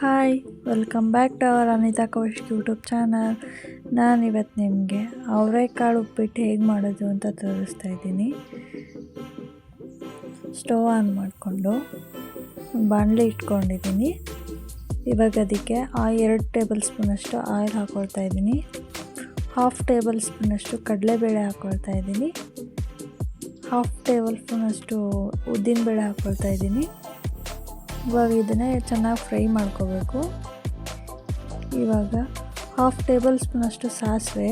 Hi welcome back to our Anita Kaushik YouTube channel ನಾನು ಇವತ್ತು ನಿಮಗೆ ಅವರೆಕಾಳು ಉಪ್ಪಿಟ್ಟು ಹೇಗೆ ಮಾಡೋದು ಅಂತ ತೋರಿಸ್ತಾ ಇದ್ದೀನಿ. ಸ್ಟವ್ ಆನ್ ಮಾಡಿಕೊಂಡು ಬಾಣಲೆ ಇಟ್ಕೊಂಡಿದ್ದೀನಿ. ಇವಾಗ ಅದಕ್ಕೆ ಆ ಎರಡು ಟೇಬಲ್ ಸ್ಪೂನಷ್ಟು ಆಯಿಲ್ ಹಾಕ್ಕೊಳ್ತಾ ಇದ್ದೀನಿ. ಹಾಫ್ ಟೇಬಲ್ ಸ್ಪೂನಷ್ಟು ಕಡಲೆಬೇಳೆ ಹಾಕ್ಕೊಳ್ತಾ ಇದ್ದೀನಿ. ಹಾಫ್ ಟೇಬಲ್ ಸ್ಪೂನಷ್ಟು ಉದ್ದಿನಬೇಳೆ ಹಾಕ್ಕೊಳ್ತಾ ಇದ್ದೀನಿ. ಇವಾಗ ಇದನ್ನೇ ಚೆನ್ನಾಗಿ ಫ್ರೈ ಮಾಡ್ಕೋಬೇಕು. ಇವಾಗ ಹಾಫ್ ಟೇಬಲ್ ಸ್ಪೂನಷ್ಟು ಸಾಸಿವೆ,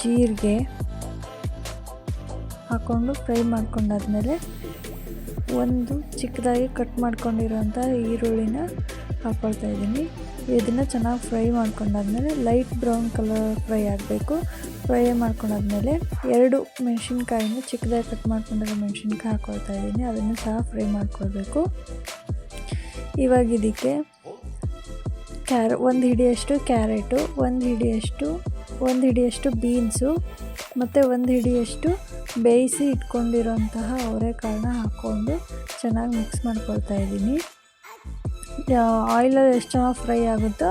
ಜೀರಿಗೆ ಹಾಕ್ಕೊಂಡು ಫ್ರೈ ಮಾಡ್ಕೊಂಡಾದ್ಮೇಲೆ ಒಂದು ಚಿಕ್ಕದಾಗಿ ಕಟ್ ಮಾಡ್ಕೊಂಡಿರೋಂಥ ಈರುಳ್ಳಿನ ಹಾಕ್ಕೊಳ್ತಾ ಇದ್ದೀನಿ. ಇದನ್ನು ಚೆನ್ನಾಗಿ ಫ್ರೈ ಮಾಡ್ಕೊಂಡಾದ್ಮೇಲೆ ಲೈಟ್ ಬ್ರೌನ್ ಕಲರ್ ಫ್ರೈ ಆಗಬೇಕು. ಫ್ರೈ ಮಾಡ್ಕೊಂಡಾದ್ಮೇಲೆ ಎರಡು ಮೆಣಸಿನ್ಕಾಯಿನ ಚಿಕ್ಕದಾಗಿ ಕಟ್ ಮಾಡ್ಕೊಂಡಿರೋ ಮೆಣಸಿನ್ಕಾಯಿ ಹಾಕೊಳ್ತಾ ಇದ್ದೀನಿ. ಅದನ್ನು ಸಹ ಫ್ರೈ ಮಾಡ್ಕೊಳ್ಬೇಕು. ಇವಾಗ ಇದಕ್ಕೆ ಕ್ಯಾರ, ಒಂದು ಹಿಡಿಯಷ್ಟು ಕ್ಯಾರೆಟು, ಒಂದು ಹಿಡಿಯಷ್ಟು ಒಂದು ಹಿಡಿಯಷ್ಟು ಬೀನ್ಸು, ಮತ್ತು ಒಂದು ಹಿಡಿಯಷ್ಟು ಬೇಯಿಸಿ ಇಟ್ಕೊಂಡಿರೋಂತಹ ಅವರೆಕಾಳನ್ನ ಹಾಕ್ಕೊಂಡು ಚೆನ್ನಾಗಿ ಮಿಕ್ಸ್ ಮಾಡ್ಕೊಳ್ತಾ ಇದ್ದೀನಿ. ಆಯಿಲಲ್ಲಿ ಎಷ್ಟು ಚೆನ್ನಾಗಿ ಫ್ರೈ ಆಗುತ್ತೋ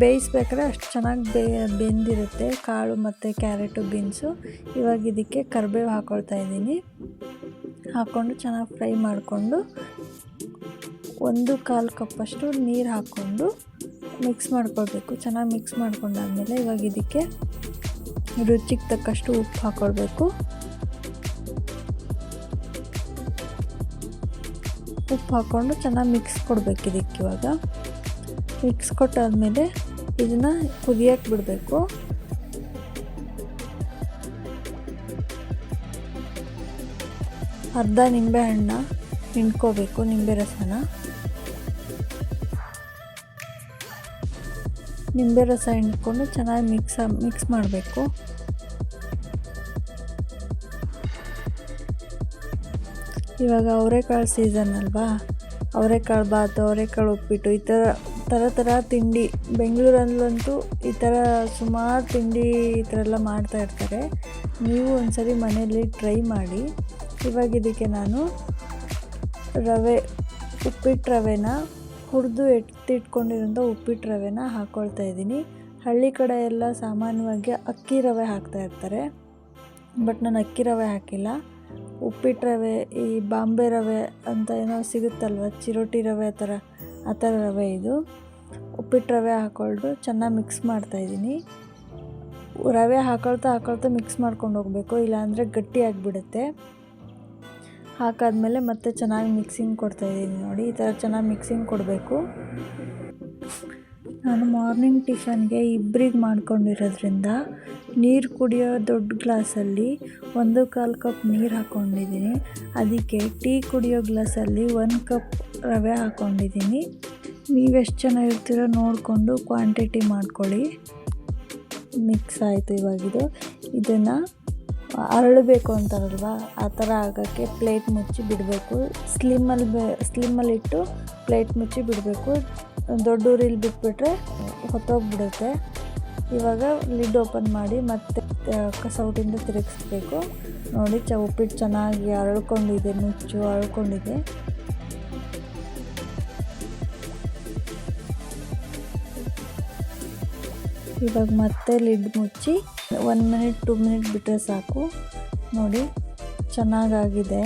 ಬೇಯಿಸ್ಬೇಕಾದ್ರೆ ಅಷ್ಟು ಚೆನ್ನಾಗಿ ಬೇ, ಬೆಂದಿರುತ್ತೆ. ಕಾಳು ಮತ್ತು ಕ್ಯಾರೆಟು, ಬೀನ್ಸು. ಇವಾಗ ಇದಕ್ಕೆ ಕರಿಬೇವು ಹಾಕ್ಕೊಳ್ತಾ ಇದ್ದೀನಿ. ಹಾಕ್ಕೊಂಡು ಚೆನ್ನಾಗಿ ಫ್ರೈ ಮಾಡಿಕೊಂಡು, ಒಂದು ಕಾಲು ಕಪ್ಪಷ್ಟು ನೀರು ಹಾಕ್ಕೊಂಡು ಮಿಕ್ಸ್ ಮಾಡ್ಕೊಳ್ಬೇಕು. ಚೆನ್ನಾಗಿ ಮಿಕ್ಸ್ ಮಾಡ್ಕೊಂಡಾದಮೇಲೆ ಇವಾಗ ಇದಕ್ಕೆ ರುಚಿಗೆ ತಕ್ಕಷ್ಟು ಉಪ್ಪು ಹಾಕ್ಕೊಳ್ಬೇಕು ಉಪ್ಪು ಹಾಕ್ಕೊಂಡು ಚೆನ್ನಾಗಿ ಮಿಕ್ಸ್ ಕೊಡಬೇಕು ಇದಕ್ಕೆ ಇವಾಗ. ಮಿಕ್ಸ್ ಕೊಟ್ಟಾದಮೇಲೆ ಇದನ್ನು ಕುದಿಯೋಕ್ಕೆ ಬಿಡಬೇಕು. ಅರ್ಧ ನಿಂಬೆ ಹಣ್ಣ ಹಿಂಡ್ಕೋಬೇಕು, ನಿಂಬೆ ರಸನ. ನಿಂಬೆ ರಸ ಹಿಂಡ್ಕೊಂಡು ಚೆನ್ನಾಗಿ ಮಿಕ್ಸ್ ಮಿಕ್ಸ್ ಮಾಡಬೇಕು. ಇವಾಗ ಅವರೆಕಾಳು ಸೀಸನ್ ಅಲ್ವಾ? ಅವರೆಕಾಳು ಬಾತು, ಅವರೆಕಾಳು ಉಪ್ಪಿಟ್ಟು, ಈ ಥರ ಥರ ಥರ ತಿಂಡಿ, ಬೆಂಗಳೂರಲ್ಲಂತೂ ಈ ಥರ ಸುಮಾರು ತಿಂಡಿ ಈ ಥರ ಎಲ್ಲ ಮಾಡ್ತಾ ಇರ್ತಾರೆ. ನೀವು ಒಂದ್ಸರಿ ಮನೆಯಲ್ಲಿ ಟ್ರೈ ಮಾಡಿ. ಇವಾಗ ಇದಕ್ಕೆ ನಾನು ರವೆ ಉಪ್ಪಿಟ್ಟು ರವೆನ ಹುರಿದು ಎತ್ತಿಟ್ಕೊಂಡಿರೋಂಥ ಉಪ್ಪಿಟ್ಟು ರವೆನ ಹಾಕ್ಕೊಳ್ತಾ ಇದ್ದೀನಿ. ಹಳ್ಳಿ ಕಡೆ ಎಲ್ಲ ಸಾಮಾನ್ಯವಾಗಿ ಅಕ್ಕಿ ರವೆ ಹಾಕ್ತಾ ಇರ್ತಾರೆ. ಬಟ್ ನಾನು ಅಕ್ಕಿ ರವೆ ಹಾಕಿಲ್ಲ. ಉಪ್ಪಿಟ್ಟು ರವೆ ಈ ಬಾಂಬೆ ರವೆ ಅಂತ ಏನೋ ಸಿಗುತ್ತಲ್ವ? ಚಿರೋಟಿ ರವೆ ಆ ಥರ ಆ ಥರ ರವೆ ಇದು. ಉಪ್ಪಿಟ್ಟು ರವೆ ಹಾಕ್ಕೊಂಡು ಚೆನ್ನಾಗಿ ಮಿಕ್ಸ್ ಮಾಡ್ತಾಯಿದ್ದೀನಿ ರವೆ ಹಾಕೊಳ್ತಾ ಹಾಕೊಳ್ತಾ ಮಿಕ್ಸ್ ಮಾಡ್ಕೊಂಡು ಹೋಗಬೇಕು, ಇಲ್ಲಾಂದರೆ ಗಟ್ಟಿ ಆಗಿಬಿಡುತ್ತೆ. ಹಾಕಾದ್ಮೇಲೆ ಮತ್ತೆ ಚೆನ್ನಾಗಿ ಮಿಕ್ಸಿಂಗ್ ಕೊಡ್ತಾಯಿದ್ದೀನಿ ನೋಡಿ, ಈ ಥರ ಚೆನ್ನಾಗಿ ಮಿಕ್ಸಿಂಗ್ ಕೊಡಬೇಕು. ನಾನು ಮಾರ್ನಿಂಗ್ ಟಿಫನ್ಗೆ ಇಬ್ಬರಿಗೆ ಮಾಡ್ಕೊಂಡಿರೋದ್ರಿಂದ ನೀರು ಕುಡಿಯೋ ದೊಡ್ಡ ಗ್ಲಾಸಲ್ಲಿ ಒಂದು ಕಾಲು ಕಪ್ ನೀರು ಹಾಕ್ಕೊಂಡಿದ್ದೀನಿ ಅದಕ್ಕೆ ಟೀ ಕುಡಿಯೋ ಗ್ಲಾಸಲ್ಲಿ ಒಂದು ಕಪ್ ರವೆ ಹಾಕ್ಕೊಂಡಿದ್ದೀನಿ ನೀವೆಷ್ಟು ಜನ ಇರ್ತೀರೋ ನೋಡಿಕೊಂಡು ಕ್ವಾಂಟಿಟಿ ಮಾಡ್ಕೊಳ್ಳಿ. ಮಿಕ್ಸ್ ಆಯಿತು ಇವಾಗಿದು. ಇದನ್ನು ಅರಳಬೇಕು ಅಂತಾರಲ್ವ? ಆ ಥರ ಆಗೋಕ್ಕೆ ಪ್ಲೇಟ್ ಮುಚ್ಚಿ ಬಿಡಬೇಕು. ಸ್ಲಿಮ್ಮಲ್ಲಿ ಬೆ ಸ್ಲಿಮ್ಮಲ್ಲಿಟ್ಟು ಪ್ಲೇಟ್ ಮುಚ್ಚಿ ಬಿಡಬೇಕು. ದೊಡ್ಡ ಊರಿಲಿ ಬಿಟ್ಬಿಟ್ರೆ ಹೊತ್ತೋಗ್ಬಿಡುತ್ತೆ. ಇವಾಗ ಲಿಡ್ ಓಪನ್ ಮಾಡಿ ಮತ್ತೆ ಸೌಟಿಂದ ತಿರುಗಿಸ್ಬೇಕು. ನೋಡಿ, ಚ, ಉಪ್ಪಿಟ್ಟು ಚೆನ್ನಾಗಿ ಅರಳ್ಕೊಂಡಿದೆ, ನುಚ್ಚು ಅರಳ್ಕೊಂಡಿದೆ. ಇವಾಗ ಮತ್ತೆ ಲಿಡ್ ಮುಚ್ಚಿ ಒನ್ ಮಿನಿಟ್ ಟು ಮಿನಿಟ್ ಬಿಟ್ಟರೆ ಸಾಕು. ನೋಡಿ, ಚೆನ್ನಾಗಾಗಿದೆ.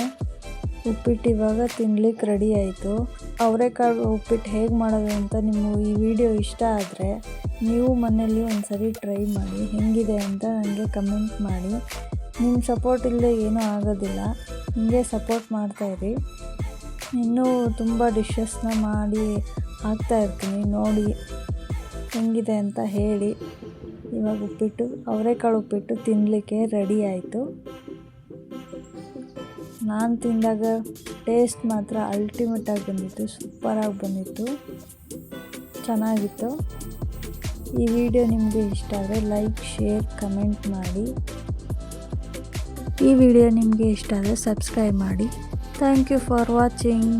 ಉಪ್ಪಿಟ್ಟು ಇವಾಗ ತಿನ್ಲಿಕ್ಕೆ ರೆಡಿ ಆಯಿತು. ಅವರೆಕಾಳು ಉಪ್ಪಿಟ್ಟು ಹೇಗೆ ಮಾಡೋದು ಅಂತ ನಿಮ್ಮ ಈ ವಿಡಿಯೋ ಇಷ್ಟ ಆದರೆ ನೀವು ಮನೆಯಲ್ಲಿ ಒಂದು ಸರಿ ಟ್ರೈ ಮಾಡಿ, ಹೇಗಿದೆ ಅಂತ ನನಗೆ ಕಮೆಂಟ್ ಮಾಡಿ. ನಿಮ್ಮ ಸಪೋರ್ಟ್ ಇಲ್ಲದೆ ಏನೂ ಆಗೋದಿಲ್ಲ. ಹಿಂಗೆ ಸಪೋರ್ಟ್ ಮಾಡ್ತಾಯಿರಿ ಇನ್ನೂ ತುಂಬ ಡಿಶಸ್ನ ಮಾಡಿ ಹಾಕ್ತಾಯಿರ್ತೀನಿ ನೋಡಿ ಹೆಂಗಿದೆ ಅಂತ ಹೇಳಿ. ಇವಾಗ ಉಪ್ಪಿಟ್ಟು, ಅವರೆಕಾಳು ಉಪ್ಪಿಟ್ಟು ತಿನ್ನಲಿಕ್ಕೆ ರೆಡಿ ಆಯಿತು. ನಾನು ತಿಂದಾಗ ಟೇಸ್ಟ್ ಮಾತ್ರ ಅಲ್ಟಿಮೇಟಾಗಿ ಬಂದಿತ್ತು ಸೂಪರಾಗಿ ಬಂದಿತ್ತು. ಚೆನ್ನಾಗಿತ್ತು. ಈ ವಿಡಿಯೋ ನಿಮಗೆ ಇಷ್ಟ ಆದರೆ ಲೈಕ್ ಶೇರ್ ಕಮೆಂಟ್ ಮಾಡಿ. ಈ ವಿಡಿಯೋ ನಿಮಗೆ ಇಷ್ಟ ಆದರೆ ಸಬ್ಸ್ಕ್ರೈಬ್ ಮಾಡಿ. Thank you for watching